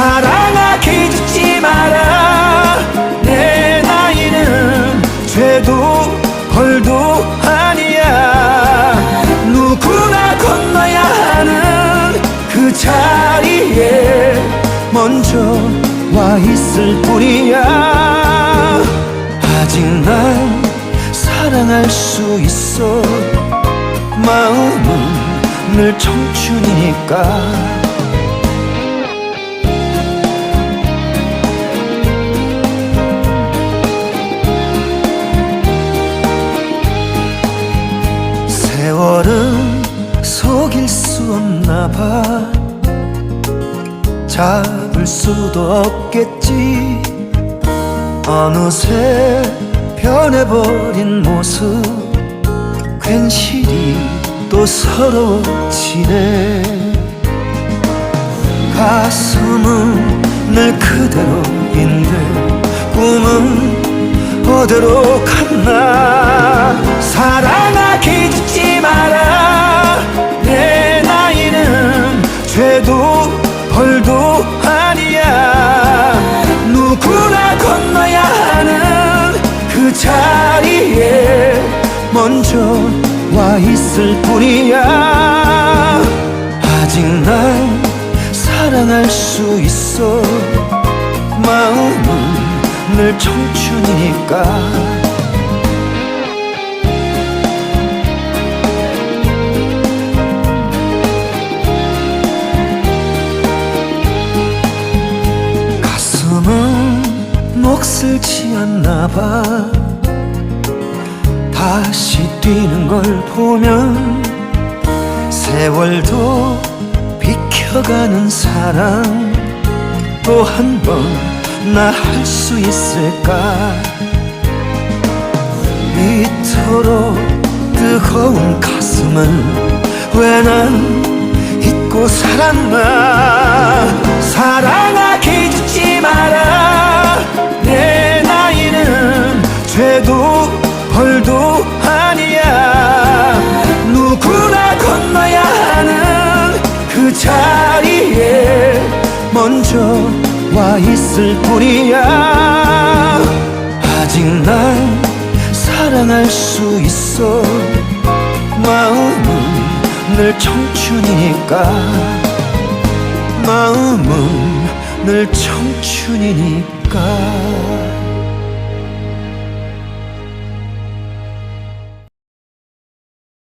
사랑아 기죽지 마라. 내 나이는 죄도 벌도 아니야. 누구나 건너야 하는 그 자리에 먼저 와 있을 뿐이야. 아직 난 사랑할 수 있어. 마음은 늘 청춘이니까. 잡을 수도 없겠지. 어느새 변해버린 모습. 괜시리 또 서러워지네. 가슴은 늘 그대로인데 꿈은 어디로 갔나 먼저 와 있을 뿐이야. 아직 난 사랑할 수 있어. 마음은 늘 청춘이니까. 몫을 지었나 봐 다시 뛰는 걸 보면 세월도 비켜가는 사랑. 또 한 번 나 할 수 있을까? 이토록 뜨거운 가슴은 왜난 잊고 살았나? 사랑하기 짓지 마라. 내 나이는 죄도 벌도 먼저 와 있을 뿐이야. 아직 난 사랑할 수 있어. 마음은 늘 청춘이니까. 마음은 늘 청춘이니까